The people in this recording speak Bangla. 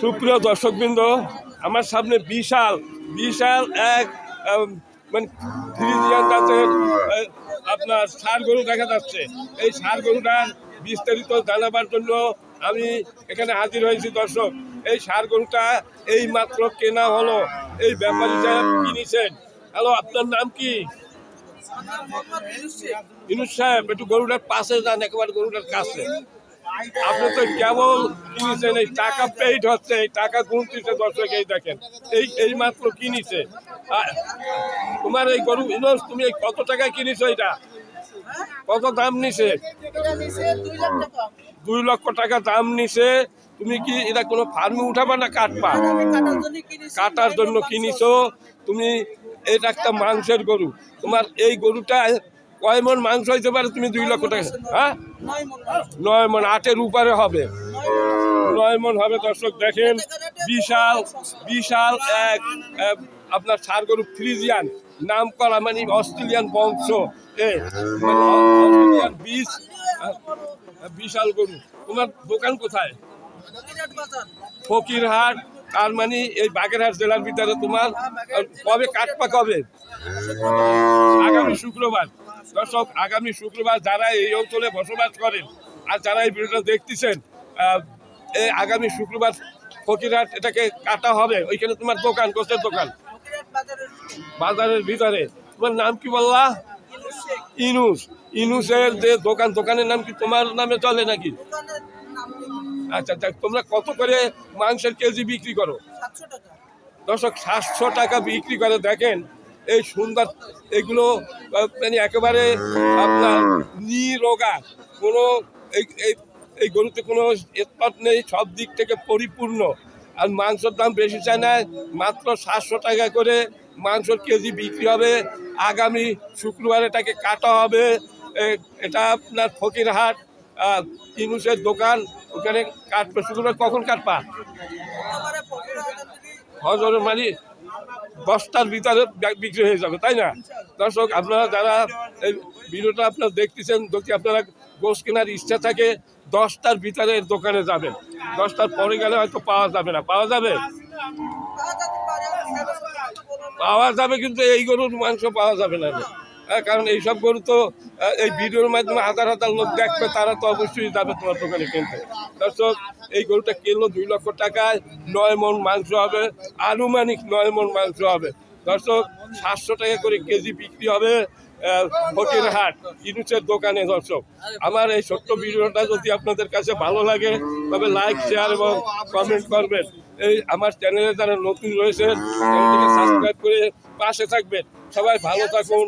সুপ্রিয় দর্শকবৃন্দ আমার সামনে বিশাল বিশাল এক মানে ফ্রিজিয়ান জাতের আপনার ষাড় গরু দেখা যাচ্ছে। এই সার গরুটার বিস্তারিত জানাবার জন্য আমি এখানে হাজির হয়েছি দর্শক। এই ষাড় গরুটা এই মাত্র কেনা হলো। এই ব্যাপারী সাহেব কিনেছেন। হ্যালো আপনার নাম কি? ইনুস সাহেব একটু গরুটার পাশে যান একেবারে গরুটার কাছে। আপনি তো কেবল কিনেছেন, এই টাকা পেইড হচ্ছে, এই টাকা গুনতিছে দর্শক, এই দেখেন, এই এই মাত্র কিনেছে। তোমার এই গরু ইনস তুমি কত টাকা কিনেছো এটা? কত দাম নিছে? দুই লক্ষ টাকা দাম নিছে। তুমি কি এটা কোনো ফার্মে উঠাবা না কাটবা? কাটার জন্য কিনিছো। তুমি, এটা একটা মাংসের গরু। তোমার এই গরুটা কয় মন মাংস হইতে পারে তুমি দুই লক্ষ টাকা? হ্যাঁ? নয় মন, আটের উপরে হবে। নয় মন হবে, দর্শক দেখেন, বিশাল বিশাল এক আপনার সার গরু ফ্রিজিয়ান নাম করা মানে অস্ট্রেলিয়ান বংশ, এ মানে অস্ট্রেলিয়ান বীজ বিশাল গরু। তোমার দোকান কোথায়? ফকিরহাট, তার মানে এই বাগেরহাট জেলার ভিতরে তোমার কবে কাটপা কবে? আগামী শুক্রবার। দর্শক আগামী শুক্রবার যারা এই অঞ্চলে বসবাস করেন আর যারা এই ভিডিওটা দেখতেছেন আগামী শুক্রবার ফকিরহাট এটাকে কাটা হবে। ওইখানে তোমার দোকান গোছের দোকান। বাজারের ভিতরে। তোমার নাম কি বললা? ইনুস। ইনুসের যে দোকান দোকানের নাম কি তোমার নামে চলে নাকি? আচ্ছা আচ্ছা তোমরা কত করে মাংসের কেজি বিক্রি করো? দর্শক সাতশো টাকা বিক্রি করে দেখেন। এই সুন্দর এগুলো মানে একেবারে আপনার নিরোগা। কোনো এই এই- গরুতে কোনো স্পট নেই সব দিক থেকে পরিপূর্ণ। আর মাংসের দাম বেশি চায় না মাত্র সাতশো টাকা করে মাংসর কেজি বিক্রি হবে। আগামী শুক্রবার এটাকে কাটা হবে। এটা আপনার ফকিরহাট ইনুসের দোকান ওখানে কাটবে। শুক্রবার কখন কাটবা? হজর মানে দশটার ভিতরে বিক্রি হয়ে যাবে তাই না? দর্শক আপনারা যারা এই ভিডিওটা আপনারা দেখতেছেন যদি আপনারা গোস কেনার ইচ্ছা থাকে দশটার ভিতরে দোকানে যাবেন। দশটার পরে গেলে হয়তো পাওয়া যাবে না। পাওয়া যাবে? পাওয়া যাবে কিন্তু এই গরুর মাংস পাওয়া যাবে না। কারণ এইসব গরু তো এই ভিডিওর মাধ্যমে হাজার হাজার লোক দেখবে, তারা তো অবশ্যই যাবে তোমার দোকানে কিনতে। এই গরুটা কিনলো দুই লক্ষ টাকায়, নয় মন মাংস হবে, আনুমানিক নয় মন মাংস হবে। দর্শক, সাতশো টাকা করে কেজি বিক্রি হবে ফকিরহাট ইনুসের দোকানে, দর্শক। আমার এই ছোট্ট ভিডিওটা যদি আপনাদের কাছে ভালো লাগে, তবে লাইক শেয়ার এবং কমেন্ট করবেন। এই আমার চ্যানেলে যারা নতুন চ্যানেলটিকে সাবস্ক্রাইব করে পাশে থাকবেন। সবাই ভালো থাকুন